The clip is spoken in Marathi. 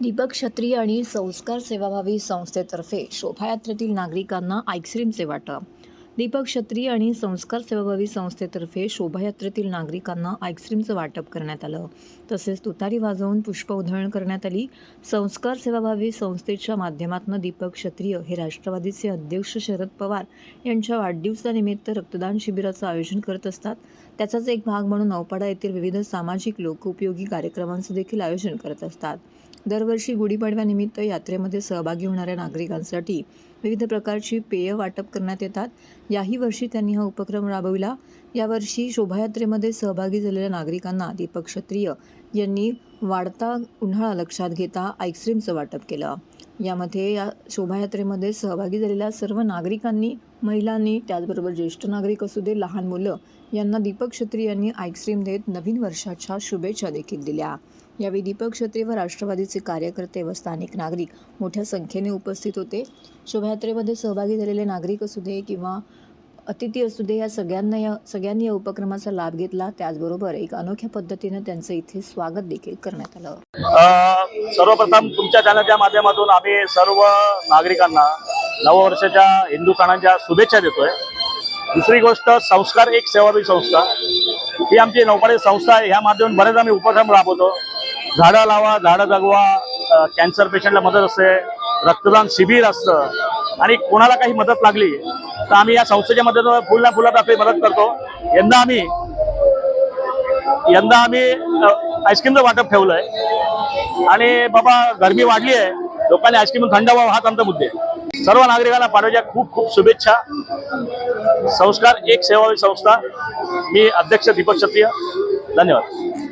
दीपक क्षत्रिय आणि संस्कार सेवाभावी संस्थेतर्फे शोभायात्रेतील नागरिकांना आईस्क्रीमचे वाटप दीपक क्षत्रिय आणि संस्कार सेवाभावी संस्थेतर्फे शोभायात्रेतील नागरिकांना आईस्क्रीमचं वाटप करण्यात आलं. तसेच तुतारी वाजवून पुष्प उधळण करण्यात आली. संस्कार सेवाभावी संस्थेच्या माध्यमातून दीपक क्षत्रिय हे राष्ट्रवादीचे अध्यक्ष शरद पवार यांच्या वाढदिवसानिमित्त रक्तदान शिबिराचं आयोजन करत असतात. त्याचाच एक भाग म्हणून नौपाडा येथील विविध सामाजिक लोकोपयोगी कार्यक्रमांचं देखील आयोजन करत असतात. दरवर्षी गुढीपाडव्यानिमित्त यात्रेमध्ये सहभागी होणाऱ्या नागरिकांसाठी विविध प्रकारची पेय वाटप करण्यात येतात. याही वर्षी त्यांनी हा उपक्रम राबविला. यावर्षी शोभायात्रेमध्ये सहभागी झालेल्या नागरिकांना दीपक क्षत्रिय यांनी वाढता उन्हाळा लक्षात घेता आईस्क्रीमचं वाटप केलं. यामध्ये या शोभायात्रेमध्ये सहभागी झालेल्या सर्व नागरिकांनी महिलांनी त्याचबरोबर ज्येष्ठ नागरिक असू दे लहान मुलं यांना दीपक क्षत्री यांनी आईस्क्रीम देत नवीन वर्षाच्या शुभेच्छा देखील दिल्या. यावेळी दीपक क्षत्री व राष्ट्रवादीचे कार्यकर्ते व स्थानिक नागरिक मोठ्या संख्येने उपस्थित होते. शोभायात्रेमध्ये सहभागी झालेले नागरिक असू दे किंवा अतिथी असू दे या सगळ्यांना या सगळ्यांनी या उपक्रमाचा लाभ घेतला. त्याचबरोबर एक अनोख्या पद्धतीनं त्यांचं इथे स्वागत देखील करण्यात आलं. सर्वप्रथम तुमच्या चॅनलच्या माध्यमातून आम्ही सर्व नागरिकांना नववर्षाच्या हिंदू सणांच्या शुभेच्छा देतोय. दुसरी गोष्ट संस्कार एक सेवाभावी संस्था. ही आमची नौपाडी संस्था आहे. ह्या माध्यमातून बरेच आम्ही उपक्रम राबवतो. झाडं लावा झाडं जगवा कॅन्सर पेशंटला मदत असते. रक्तदान शिबिर असतं. आणि कोणाला काही मदत लागली तर आम्ही या संस्थेच्या मदतीनं फुल ना फुलात आपली मदत करतो. यंदा आम्ही यंदा आम्ही आईस्क्रीमचं वाटप ठेवलंय. आणि बाबा गरमी वाढली आहे. लोकांनी आईस्क्रीम थंड व्हावं हाच आमचा मुद्दे. आहे. सर्व नागरिकांना पाडव्याच्या खूप खूप शुभेच्छा. संस्कार एक सेवावी संस्था. मी अध्यक्ष दीपक क्षत्रिय. धन्यवाद.